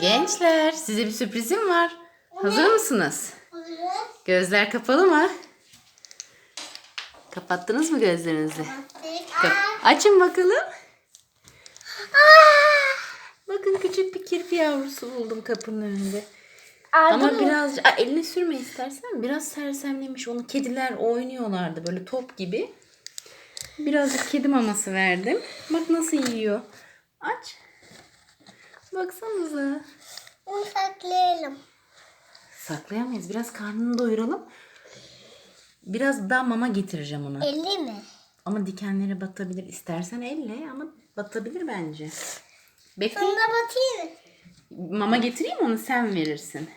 Gençler size bir sürprizim var. Hazır mısınız? Gözler kapalı mı? Kapattınız mı gözlerinizi? Kap- Açın bakalım. Bakın küçük bir kirpi yavrusu buldum kapının önünde. Ama biraz Aa, eline sürme istersen. Biraz sersemlemiş. Onu kediler oynuyorlardı böyle top gibi. Birazcık kedi maması verdim. Bak nasıl yiyor. Aç. Baksanıza. Bunu saklayalım. Saklayamayız. Biraz karnını doyuralım. Biraz daha mama getireceğim ona. 50 mi? Ama dikenleri batabilir. İstersen elle ama batabilir bence. Bekle. Bunda batayım. Mama getireyim onu sen verirsin.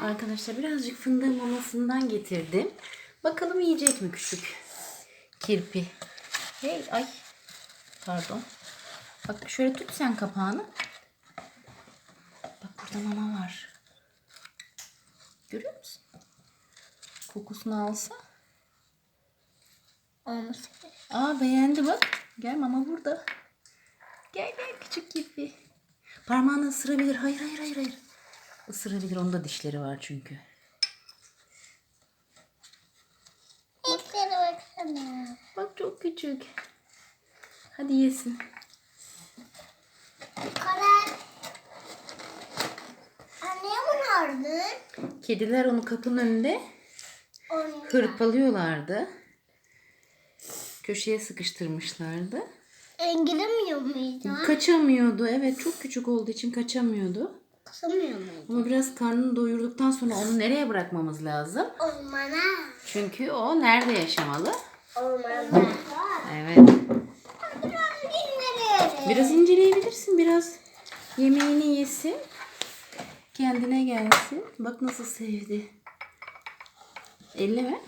Arkadaşlar birazcık fındığın mamasından getirdim. Bakalım yiyecek mi küçük kirpi. Hey ay. Pardon. Bak şöyle tut sen kapağını. Bak burada mama var. Görüyor musun? Kokusunu alsa. Olması Aa beğendi bak. Gel mama burada. Gel gel küçük kirpi. Parmağını ısırabilir. Hayır hayır hayır hayır. Isırabilir. Onda dişleri var çünkü. İlklere baksana. Bak çok küçük. Hadi yesin. Kara. Anne bu nerede? Kediler onu kapının önünde Onu. hırpalıyorlardı. Köşeye sıkıştırmışlardı. Engellemiyor muydu? Kaçamıyordu. Evet çok küçük olduğu için kaçamıyordu. Kısamıyor muydu? Ama biraz karnını doyurduktan sonra onu nereye bırakmamız lazım? Ormana. Çünkü o nerede yaşamalı? Ormanda. Evet. Biraz inceleyebilirsin. Biraz yemeğini yesin. Kendine gelsin. Bak nasıl sevdi. Elleme.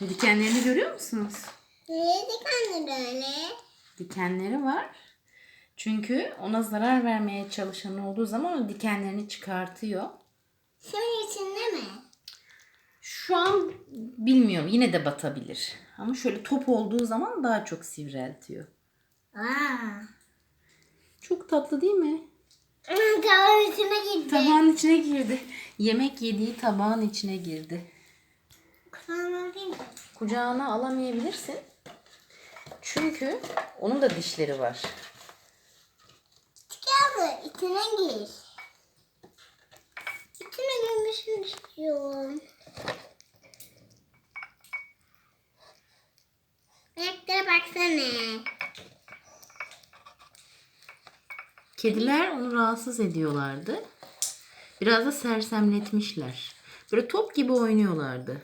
Dikenlerini görüyor musunuz? Neydi kendini öyle? Dikenleri var. Çünkü ona zarar vermeye çalışan olduğu zaman o dikenlerini çıkartıyor. Mi? Şu an bilmiyorum. Yine de batabilir. Ama şöyle top olduğu zaman daha çok sivreltiyor. Aa. Çok tatlı değil mi? Tavanın içine gitti. Tabağın içine girdi. Yemek yediği tabağın içine girdi. Kucağına alamayabilirsin. Çünkü onun da dişleri var. Çıkar içine gir. İçine girmesini istiyorum. Baksana. Kediler onu rahatsız ediyorlardı. Biraz da sersemletmişler. Böyle top gibi oynuyorlardı.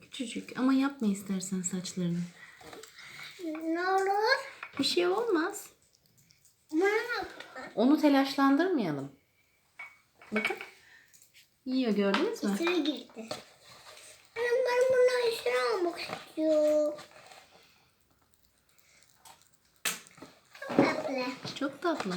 Küçücük ama yapma istersen saçlarını. Ne olur? Bir şey olmaz. Bana Onu telaşlandırmayalım. Bakın. Yiyor gördünüz mü? içine girdi. Ben bunu içine almak istiyorum. Çok tatlı. Çok tatlı.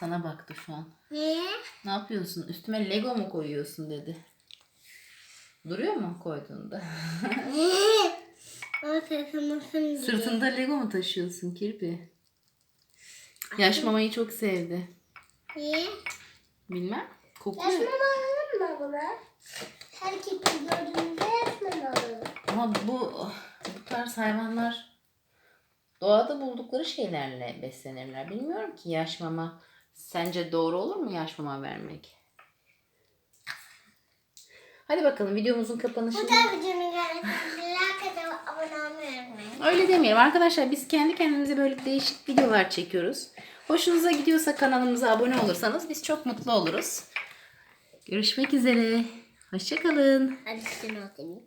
Sana baktı şu an. Ne? Ne yapıyorsun? Üstüme Lego mu koyuyorsun dedi. Duruyor mu koyduğunda? O. Sırtında Lego mu taşıyorsun kirpi? Yaş mamayı çok sevdi. Niye? Bilmem. Kokluyor. Resmen alalım mı bunu? Her kirpi gördüğümüzde resmen alalım. Ama bu bu tarz hayvanlar doğada buldukları şeylerle beslenirler. Bilmiyorum ki yaş mama sence doğru olur mu yaş mama vermek? Hadi bakalım videomuzun kapanışını. Bu da videonun atıp abone olmayı unutmayın. Öyle demeyelim. Arkadaşlar biz kendi kendimize böyle değişik videolar çekiyoruz. Hoşunuza gidiyorsa kanalımıza abone olursanız biz çok mutlu oluruz. Görüşmek üzere. Hoşçakalın. Hadi şunu.